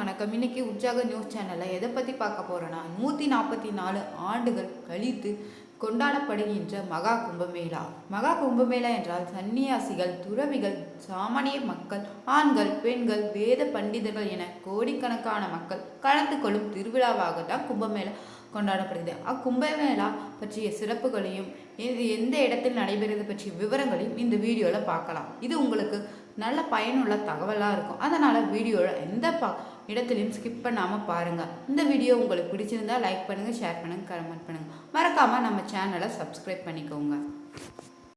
வணக்கம். இன்னைக்கு உற்சாக நியூஸ் சேனலில் எதை பற்றி பார்க்க போகிறோன்னா நூற்றி நாற்பத்தி நாலு ஆண்டுகள் கழித்து கொண்டாடப்படுகின்ற மகா கும்பமேளா. மகா கும்பமேளா என்றால் சன்னியாசிகள் துறவிகள் சாமானிய மக்கள் ஆண்கள் பெண்கள் வேத பண்டிதர்கள் என கோடிக்கணக்கான மக்கள் கலந்து கொள்ளும் திருவிழாவாக தான் கும்பமேளா கொண்டாடப்படுகிறது. அக்கும்பமேளா பற்றிய சிறப்புகளையும் இது எந்த இடத்தில் நடைபெறுவது பற்றிய விவரங்களையும் இந்த வீடியோவில் பார்க்கலாம். இது உங்களுக்கு நல்ல பயனுள்ள தகவலாக இருக்கும். அதனால் வீடியோவில் எந்த பா இடத்துலையும் ஸ்கிப் பண்ணாமல் பாருங்கள் இந்த வீடியோ உங்களுக்கு பிடிச்சிருந்தா லைக் பண்ணுங்கள் ஷேர் பண்ணுங்கள் கமெண்ட் பண்ணுங்கள் மறக்காமல் நம்ம சேனலை சப்ஸ்கிரைப் பண்ணிக்கோங்க.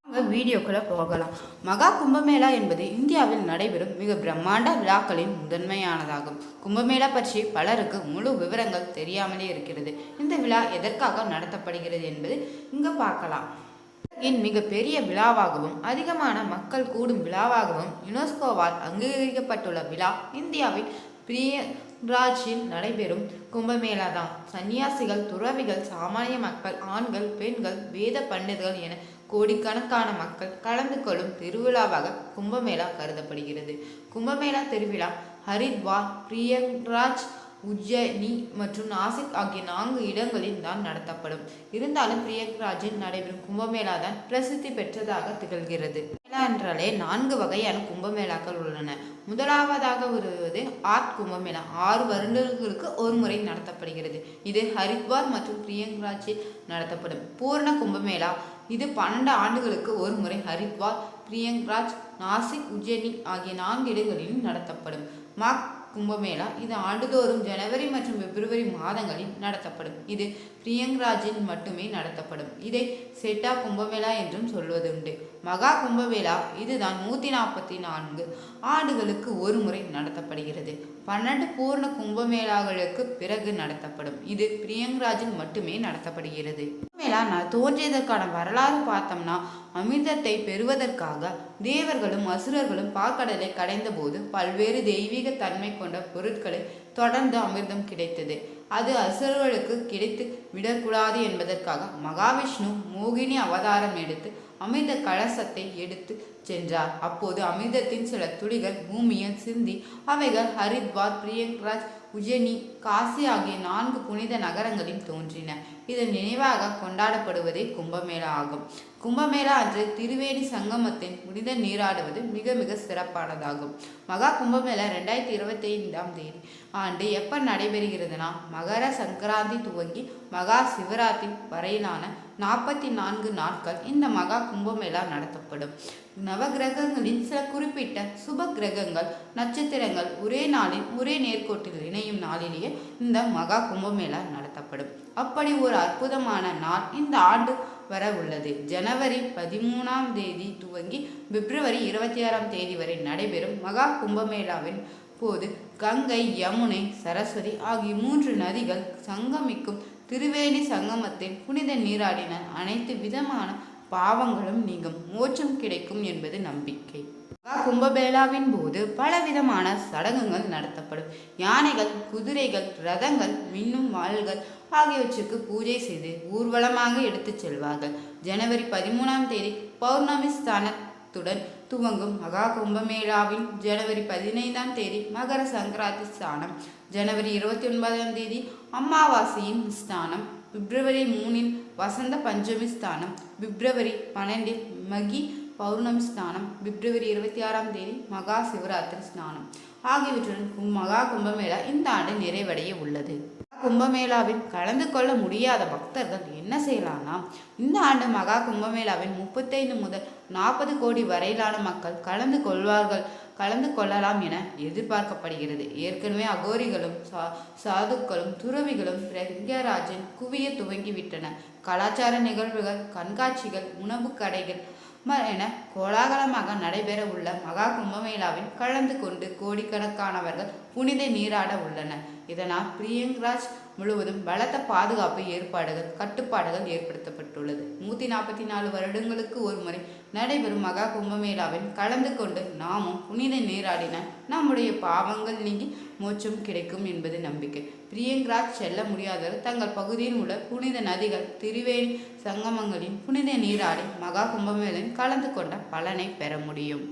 வாங்க வீடியோக்குள்ளே போகலாம். மகா கும்பமேளா என்பது இந்தியாவில் நடைபெறும் மிக பிரம்மாண்ட விழாக்களின் முதன்மையானதாகும். கும்பமேளா பற்றி பலருக்கு முழு விவரங்கள் தெரியாமலே இருக்கிறது. இந்த விழா எதற்காக நடத்தப்படுகிறது என்பது இங்கே பார்க்கலாம். உலகின் மிகப்பெரிய விழாவாகவும் அதிகமான மக்கள் கூடும் விழாவாகவும் யுனெஸ்கோவால் அங்கீகரிக்கப்பட்டுள்ள விழா இந்தியாவின் பிரியராஜில் நடைபெறும் கும்பமேளா தான் சன்னியாசிகள் துறவிகள் சாமானிய மக்கள் ஆண்கள் பெண்கள் வேத பண்டிதர்கள் என கோடிக்கணக்கான மக்கள் கலந்து கொள்ளும் திருவிழாவாக கும்பமேளா கருதப்படுகிறது. கும்பமேளா திருவிழா ஹரித்வார் பிரியராஜ் உஜ்ஜயினி மற்றும் நாசிக் ஆகிய நான்கு இடங்களில் தான் நடத்தப்படும். இருந்தாலும் பிரியக்ராஜில் நடைபெறும் கும்பமேளா தான் பிரசித்தி பெற்றதாக திகழ்கிறது. மேளா என்றாலே நான்கு வகையான கும்பமேளாக்கள் உள்ளன. முதலாவதாக வருவது ஆர்ட் கும்பமேளா. ஆறு வருடங்களுக்கு ஒரு முறை நடத்தப்படுகிறது. இது ஹரித்வார் மற்றும் பிரியங்கராஜில் நடத்தப்படும் பூர்ண கும்பமேளா. இது பன்னெண்டு ஆண்டுகளுக்கு ஒரு முறை ஹரித்வார் பிரியங்கராஜ் நாசிக் உஜ்ஜயினி ஆகிய நான்கு இடங்களிலும் நடத்தப்படும். மாக் கும்பமேளா இது ஆண்டுதோறும் ஜனவரி மற்றும் பிப்ரவரி மாதங்களில் நடத்தப்படும். இது பிரியங்ராஜில் மட்டுமே நடத்தப்படும். இதை செட்டா கும்பமேளா என்றும் சொல்வதுண்டு. மகா கும்பமேளா இதுதான் நூற்றி நாற்பத்தி நான்கு ஆண்டுகளுக்கு ஒரு முறை நடத்தப்படுகிறது. பன்னெண்டு பூர்ண கும்பமேளாக்களுக்கு பிறகு நடத்தப்படும். இது பிரியங்ராஜில் மட்டுமே நடத்தப்படுகிறது. கும்பமேளா தோன்றியதற்கான வரலாறு பார்த்தோம்னா அமிர்தத்தை பெறுவதற்காக தேவர்களும் அசுரர்களும் பாக்கடலை கடைந்தபோது பல்வேறு தெய்வீக தன்மை கொண்ட பொருட்களை தொடர்ந்து அமிர்தம் கிடைத்தது. அது அசுரர்களுக்கு கிடைத்து விடக்கூடாது என்பதற்காக மகாவிஷ்ணு மோகினி அவதாரம் எடுத்து அமிர்த கலசத்தை எடுத்து சென்றார். அப்போது அமிர்தத்தின் சில துளிகள் பூமியில் சிந்தி அவைகள் ஹரித்வார் பிரியங்கராஜ் உஜனி காசி ஆகிய நான்கு புனித நகரங்களில் தோன்றின. இதன் நினைவாக கொண்டாடப்படுவதே கும்பமேளா ஆகும். கும்பமேளா அன்று திருவேணி சங்கமத்தின் புனித நீராடுவது மிக மிக சிறப்பானதாகும். மகா கும்பமேளா ரெண்டாயிரத்தி இருபத்தி ஐந்தாம் தேதி ஆண்டு எப்போ நடைபெறுகிறதுனா மகர சங்கராந்தி துவங்கி மகா சிவராத்திரி வரையிலான நாற்பத்தி நான்கு நாட்கள் இந்த மகா கும்பமேளா நடத்தப்படும். நவகிரகங்களின் சில குறிப்பிட்ட சுப கிரகங்கள் நட்சத்திரங்கள் ஒரே நாளில் ஒரே நேர்கோட்டில் இணையும் நாளிலேயே இந்த மகா கும்பமேளா நடத்தப்படும். அப்படி ஒரு அற்புதமான நாள் இந்த ஆண்டு வர உள்ளது. ஜனவரி பதிமூணாம் தேதி துவங்கி பிப்ரவரி இருபத்தி ஆறாம் தேதி வரை நடைபெறும் மகா கும்பமேளாவின் போது கங்கை யமுனை சரஸ்வதி ஆகிய மூன்று நதிகள் சங்கமிக்கும் திருவேணி சங்கமத்தில் புனித நீராடின அனைத்து விதமான பாவங்களும் நீங்கும். மோட்சம் கிடைக்கும் என்பது நம்பிக்கை. மகா கும்பமேளாவின் போது பலவிதமான சடங்குகள் நடத்தப்படும். யானைகள் குதிரைகள் ரதங்கள் மின்னும் வாள்கள் ஆகியவற்றுக்கு பூஜை செய்து ஊர்வலமாக எடுத்துச் செல்வார்கள். ஜனவரி பதிமூணாம் தேதி பௌர்ணமி ஸ்தானத்துடன் துவங்கும் மகா கும்பமேளாவின் ஜனவரி பதினைந்தாம் தேதி மகர சங்கராந்தி ஸ்தானம் ஜனவரி இருபத்தி ஒன்பதாம் தேதி அமாவாசையின் ஸ்தானம் பிப்ரவரி மூணில் வசந்த பஞ்சமி ஸ்தானம் பிப்ரவரி பன்னெண்டில் மகி பௌர்ணமி ஸ்தானம் பிப்ரவரி இருபத்தி ஆறாம் தேதி மகா சிவராத்திரி ஸ்நானம் ஆகியவற்றுடன் மகா கும்பமேளா இந்த ஆண்டு நிறைவடைய உள்ளது. கும்பமேளாவில் கலந்து கொள்ள முடியாத பக்தர்கள் என்ன செய்யலாம்னா இந்த ஆண்டு மகா கும்பமேளாவில் முப்பத்தைந்து முதல் நாற்பது கோடி வரையிலான மக்கள் கலந்து கொள்வார்கள். கலந்து கொள்ளலாம் என எதிர்பார்க்கப்படுகிறது. ஏற்கனவே அகோரிகளும் சா சாதுக்களும் துறவிகளும் பிரங்கராஜன் குவிய துவங்கிவிட்டன. கலாச்சார நிகழ்வுகள் கண்காட்சிகள் உணவு கடைகள் ம- என கோலாகலமாக நடைபெற உள்ள மகா கும்பமேளாவில் கலந்து கொண்டு கோடிக்கணக்கானவர்கள் புனித நீராட உள்ளனர். இதனால் பிரியங்ராஜ் முழுவதும் பலத்த பாதுகாப்பு ஏற்பாடுகள் கட்டுப்பாடுகள் ஏற்படுத்தப்பட்டுள்ளது. நூற்றி நாற்பத்தி நாலு வருடங்களுக்கு ஒரு முறை நடைபெறும் மகா கும்பமேளாவில் கலந்து கொண்டு நாமும் புனித நீராடின நம்முடைய பாவங்கள் நீங்கி மோட்சம் கிடைக்கும் என்பது நம்பிக்கை. பிரியங்கராஜ் செல்ல முடியாதவர் தங்கள் பகுதியில் உள்ள புனித நதிகள் திருவேணி சங்கமங்களின் புனித நீராடி மகா கும்பமேளில் கலந்து கொண்ட பலனை பெற முடியும்.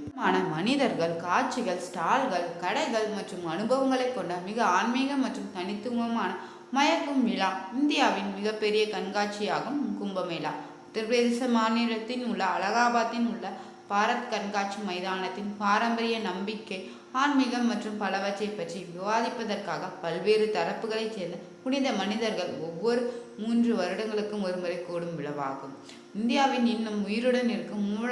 மனிதர்கள் காட்சிகள் ஸ்டால்கள் கடைகள் மற்றும் அனுபவங்களை கொண்ட மிக ஆன்மீக மற்றும் தனித்துவமான மயக்கும் விழா இந்தியாவின் மிகப்பெரிய கண்காட்சியாகும் கும்பமேளா. உத்தரப்பிரதேச மாநிலத்தின் உள்ள அலகாபாத்தின் உள்ள பாரத் கண்காட்சி மைதானத்தின் பாரம்பரிய நம்பிக்கை ஆன்மீகம் மற்றும் பலவற்றை பற்றி விவாதிப்பதற்காக பல்வேறு தரப்புகளைச் சேர்ந்த புனித மனிதர்கள் ஒவ்வொரு மூன்று வருடங்களுக்கும் ஒருமுறை கூடும் விழாவாகும். இந்தியாவின் இன்னும் உயிருடன் இருக்கும் மூல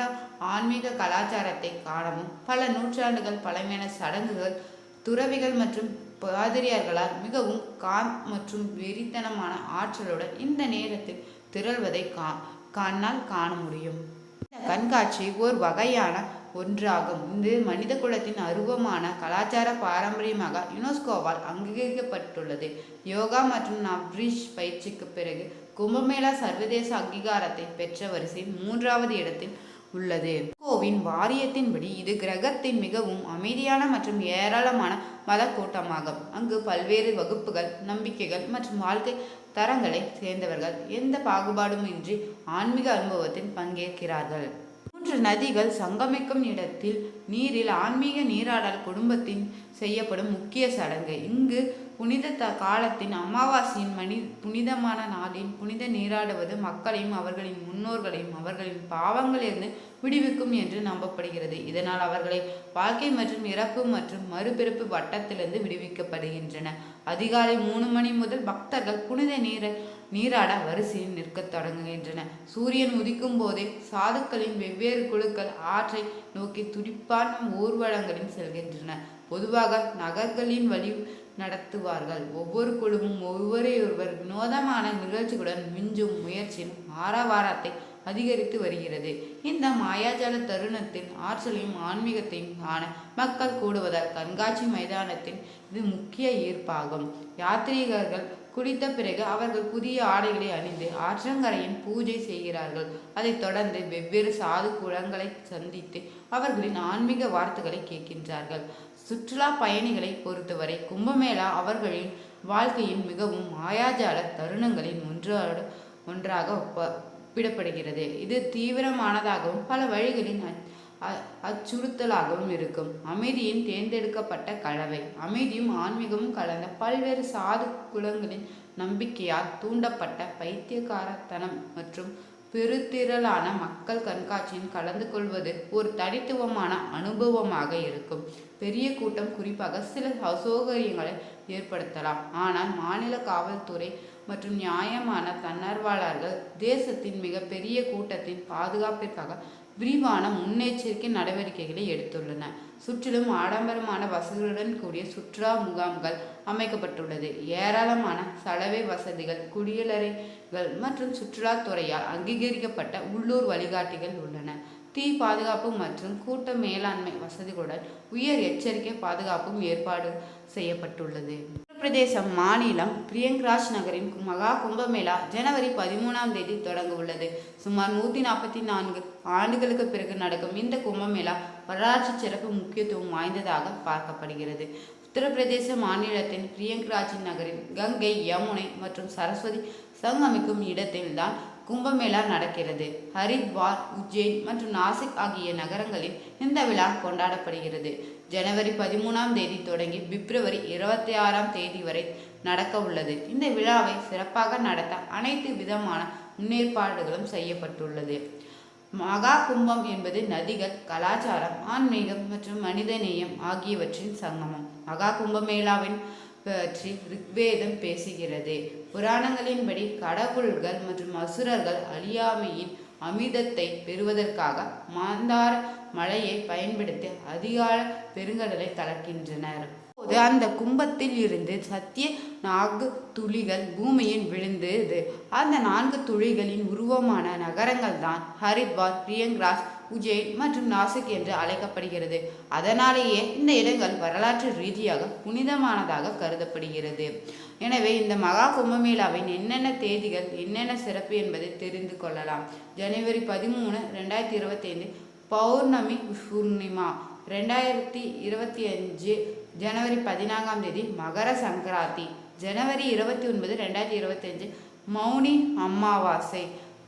ஆன்மீக கலாச்சாரத்தை காணவும் பல நூற்றாண்டுகள் பழமையான சடங்குகள் துறவிகள் மற்றும் பாதிரியார்களால் மிகவும் காம் மற்றும் வெறித்தனமான ஆற்றலுடன் இந்த நேரத்தில் திரள்வதை கா கண்ணால் காண முடியும். இந்த கண்காட்சி ஒரு வகையான ஒன்றாகும். இது மனித குலத்தின் அருவமான கலாச்சார பாரம்பரியமாக யுனெஸ்கோவால் அங்கீகரிக்கப்பட்டுள்ளது. யோகா மற்றும் நவ்ரிஷ் பயிற்சிக்கு பிறகு கும்பமேளா சர்வதேச அங்கீகாரத்தை பெற்ற வரிசை மூன்றாவது இடத்தில் உள்ளது. கோவின் வாரியத்தின்படி இது கிரகத்தின் மிகவும் அமைதியான மற்றும் ஏராளமான மத கூட்டமாகும் அங்கு பல்வேறு வகுப்புகள் நம்பிக்கைகள் மற்றும் வாழ்க்கை தரங்களை சேர்ந்தவர்கள் எந்த பாகுபாடுமின்றி ஆன்மீக அனுபவத்தில் பங்கேற்கிறார்கள். மூன்று நதிகள் சங்கமிக்கும் இடத்தில் நீரில் ஆன்மீக நீராடல் குடும்பத்தின் செய்யப்படும் முக்கிய சடங்கு. இங்கு புனித த காலத்தின் அமாவாசையின் மணி புனிதமான நாளின் புனித நீராடுவது மக்களையும் அவர்களின் முன்னோர்களையும் அவர்களின் பாவங்களிலிருந்து விடுவிக்கும் என்று நம்பப்படுகிறது. இதனால் அவர்களை வாழ்க்கை மற்றும் இறப்பு மற்றும் மறுபிறப்பு வட்டத்திலிருந்து விடுவிக்கப்படுகின்றன. அதிகாலை மூணு மணி முதல் பக்தர்கள் புனித நீரை நீராட வரிசையில் நிற்கத் தொடங்குகின்றன. சூரியன் உதிக்கும் போதே சாதுக்களின் வெவ்வேறு குழுக்கள் ஆற்றை நோக்கி துடிப்பான ஊர்வலங்களில் செல்கின்றன. பொதுவாக நகர்களின் வழி நடத்துவார்கள். ஒவ்வொரு குழுவும் ஒவ்வொருவொருவர் வினோதமான நிகழ்ச்சிகளுடன் மிஞ்சும் முயற்சியின் ஆரவாரத்தை அதிகரித்து வருகிறது. இந்த மாயாஜால தருணத்தின் ஆற்றலையும் ஆன்மீகத்தையும் காண மக்கள் கூடுவதால் கண்காட்சி மைதானத்தின் இது முக்கிய ஈர்ப்பாகும். யாத்ரீகர்கள் குளித்த பிறகு அவர்கள் புதிய ஆடைகளை அணிந்து ஆற்றங்கரையின் பூஜை செய்கிறார்கள். அதைத் தொடர்ந்து வெவ்வேறு சாது குளங்களை சந்தித்து அவர்களின் ஆன்மீக வார்த்தைகளை கேட்கின்றார்கள். சுற்றுலா பயணிகளை பொறுத்தவரை கும்பமேளா அவர்களின் வாழ்க்கையின் மிகவும் மாயாஜால தருணங்களின் ஒன்றோடு ஒன்றாக விடப்படுகிறது ஒப்பிடப்படுகிறது. இது தீவிரமானதாகவும் பல வழிகளின் அ- அச்சுறுத்தலாகவும் இருக்கும். அமைதியின் தேர்ந்தெடுக்கப்பட்ட கலவை. அமைதியும் ஆன்மீகமும் கலந்த பல்வேறு சாது குலங்களின் நம்பிக்கையால் தூண்டப்பட்ட பைத்தியக்காரத்தனம் மற்றும் பெருத்திரளான மக்கள் கண்காட்சியில் கலந்து கொள்வது ஒரு தனித்துவமான அனுபவமாக இருக்கும். பெரிய கூட்டம் குறிப்பாக சில அசௌகரியங்களை ஏற்படுத்தலாம். ஆனால் மாநில காவல்துறை மற்றும் நியாயமான தன்னார்வலர்கள் தேசத்தின் மிகப்பெரிய கூட்டத்தின் பாதுகாப்பிற்காக விரிவான முன்னெச்சரிக்கை நடவடிக்கைகளை எடுத்துள்ளன சுற்றிலும் ஆடம்பரமான வசதிகளுடன் கூடிய சுற்றுலா முகாம்கள் அமைக்கப்பட்டுள்ளது. ஏராளமான சலவை வசதிகள் குடியலறைகள் மற்றும் சுற்றுலாத்துறையால் அங்கீகரிக்கப்பட்ட உள்ளூர் வழிகாட்டிகள் உள்ளன. தீ பாதுகாப்பு மற்றும் கூட்ட மேலாண்மை வசதிகளுடன் உயர் எச்சரிக்கை பாதுகாப்பும் ஏற்பாடு செய்யப்பட்டுள்ளது. உத்தரப்பிரதேசம் மாநிலம் பிரியங்ராஜ் நகரின் மகா கும்பமேளா ஜனவரி பதிமூணாம் தேதி தொடங்க உள்ளது. சுமார் நூற்றி நாற்பத்தி நான்கு ஆண்டுகளுக்கு பிறகு நடக்கும் இந்த கும்பமேளா வரலாற்று சிறப்பு முக்கியத்துவம் வாய்ந்ததாக பார்க்கப்படுகிறது. உத்தரப்பிரதேச மாநிலத்தின் பிரியங்ராஜ் நகரின் கங்கை யமுனை மற்றும் சரஸ்வதி சங்கமிக்கும் இடத்தில்தான் கும்பமேளா நடக்கிறது. ஹரித்வார் உஜ்ஜைன் மற்றும் நாசிக் ஆகிய நகரங்களில் இந்த விழா கொண்டாடப்படுகிறது. ஜனவரி பதிமூணாம் தேதி தொடங்கி பிப்ரவரி இருபத்தி ஆறாம் தேதி வரை நடக்க உள்ளது. இந்த விழாவை சிறப்பாக நடத்த அனைத்து விதமான முன்னேற்பாடுகளும் செய்யப்பட்டுள்ளது. மகா கும்பம் என்பது நதிகள் கலாச்சாரம் ஆன்மீகம் மற்றும் மனிதநேயம் ஆகியவற்றின் சங்கமம். மகா கும்பமேளாவின் பற்றி ரிக்வேதம் பேசுகிறது. புராணங்களின்படி கடவுள்கள் மற்றும் அசுரர்கள் அழியாமையின் அமிர்தத்தை பெறுவதற்காக மாந்தார மலையை பயன்படுத்தி அதிகால பெருங்கடலை கலக்கின்றனர் அப்போது அந்த கும்பத்தில் இருந்து சத்திய நான்கு துளிகள் பூமியில் விழுந்தது. அந்த நான்கு துளிகளின் உருவமான நகரங்கள் தான் ஹரித்வார் பிரியங்ராஜ் உஜ்ஜைன் மற்றும் நாசிக் என்று அழைக்கப்படுகிறது. அதனாலேயே இந்த இடங்கள் வரலாற்று ரீதியாக புனிதமானதாக கருதப்படுகிறது. எனவே இந்த மகா கும்பமேளாவின் என்னென்ன தேதிகள் என்னென்ன சிறப்பு என்பதை தெரிந்து கொள்ளலாம். ஜனவரி பதிமூணு ரெண்டாயிரத்தி இருபத்தைந்து பௌர்ணமி பூர்ணிமா ரெண்டாயிரத்தி இருபத்தி அஞ்சு ஜனவரி பதினான்காம் தேதி மகர சங்கராந்தி ஜனவரி இருபத்தி ஒன்பது ரெண்டாயிரத்தி இருபத்தஞ்சு மௌனி அமாவாசை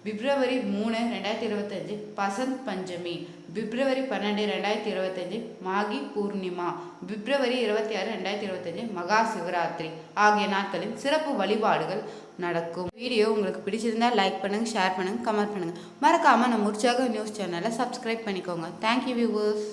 பிப்ரவரி மூணு ரெண்டாயிரத்தி இருபத்தஞ்சு பசந்த் பஞ்சமி. பிப்ரவரி பன்னெண்டு ரெண்டாயிரத்தி இருபத்தஞ்சு மாகி பூர்ணிமா. பிப்ரவரி இருபத்தி ஆறு ரெண்டாயிரத்தி இருபத்தஞ்சு மகா சிவராத்திரி. ஆகிய நாட்களில் சிறப்பு வழிபாடுகள் நடக்கும். வீடியோ உங்களுக்கு பிடிச்சிருந்தா லைக் பண்ணுங்க ஷேர் பண்ணுங்க கமெண்ட் பண்ணுங்க. மறக்காமல் நம்ம உற்சாக நியூஸ் சேனலை சப்ஸ்கிரைப் பண்ணிக்கோங்க. Thank you viewers